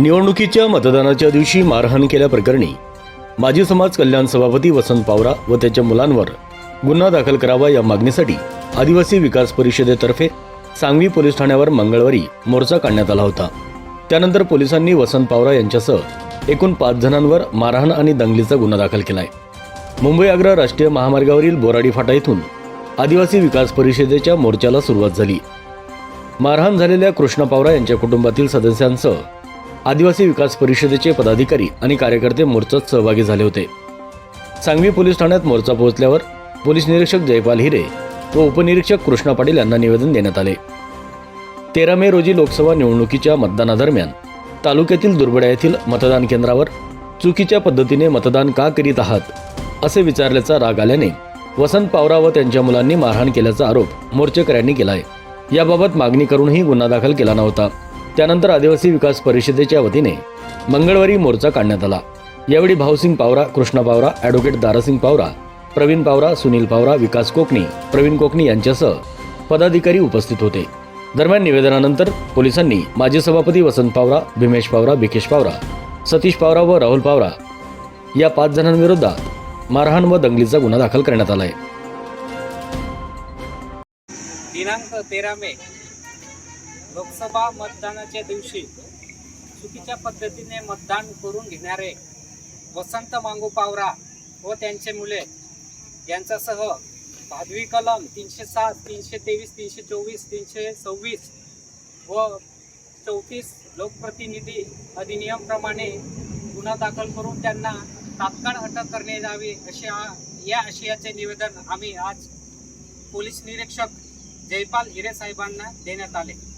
निवडणुकीच्या मतदानाच्या दिवशी मारहाण केल्याप्रकरणी माजी समाज कल्याण सभापती वसंत पावरा व त्याच्या मुलांवर गुन्हा दाखल करावा या मागणीसाठी आदिवासी विकास परिषदेतर्फे सांगवी पोलीस ठाण्यावर मंगळवारी मोर्चा काढण्यात आला होता. त्यानंतर पोलिसांनी वसंत पावरा यांच्यासह एकूण पाच जणांवर मारहाण आणि दंगलीचा गुन्हा दाखल केलाय. मुंबई आग्रा राष्ट्रीय महामार्गावरील बोराडी फाटा इथून आदिवासी विकास परिषदेच्या मोर्चाला सुरुवात झाली. मारहाण झालेल्या कृष्णा पावरा यांच्या कुटुंबातील सदस्यांसह आदिवासी विकास परिषदेचे पदाधिकारी आणि कार्यकर्ते मोर्चात सहभागी झाले होते. सांगवी पोलीस ठाण्यात मोर्चा पोहोचल्यावर पोलीस निरीक्षक जयपाल हिरे व उपनिरीक्षक कृष्णा पाटील यांना निवेदन देण्यात आले. तेरा मे रोजी लोकसभा निवडणुकीच्या मतदानादरम्यान तालुक्यातील दुर्बड्या येथील मतदान केंद्रावर चुकीच्या पद्धतीने मतदान का करीत आहात असे विचारल्याचा राग आल्याने वसंत पावरा व त्यांच्या मुलांनी मारहाण केल्याचा आरोप मोर्चेकऱ्यांनी केला आहे याबाबत मागणी करूनही गुन्हा दाखल केला नव्हता. त्यानंतर आदिवासी विकास परिषदेच्या वतीने मंगळवारी मोर्चा काढण्यात आला. यावेळी भाऊसिंग पावरा कृष्णा पावरा ॲडव्होकेट दारासिंग पावरा प्रवीण पावरा सुनील पावरा विकास कोकणी प्रवीण कोकणी यांच्यासह पदाधिकारी उपस्थित होते. दरम्यान निवेदनानंतर पोलिसांनी माजी सभापती वसंत पावरा भीमेश पावरा बिकेश पावरा सतीश पावरा व राहुल पावरा या पाच जणांविरोधात मारहाण व दंगलीचा गुन्हा दाखल करण्यात आला आहे दिनांक तेरा मे लोकसभा मतदानाच्या दिवशी चुकीच्या पद्धतीने मतदान करून घेणारे वसंत मांगू पावरा व त्यांचे मुले यांच्यासह भादवी कलम तीनशे सात तीनशे तेवीस तीनशे चोवीस तीनशे सव्वीस व चौतीस लोकप्रतिनिधी अधिनियमप्रमाणे गुन्हा दाखल करून त्यांना तात्काळ अटक करण्यात यावी असे या आशयाचे निवेदन आम्ही आज पोलीस निरीक्षक जयपाल हिरे साहेबांना देण्यात आले.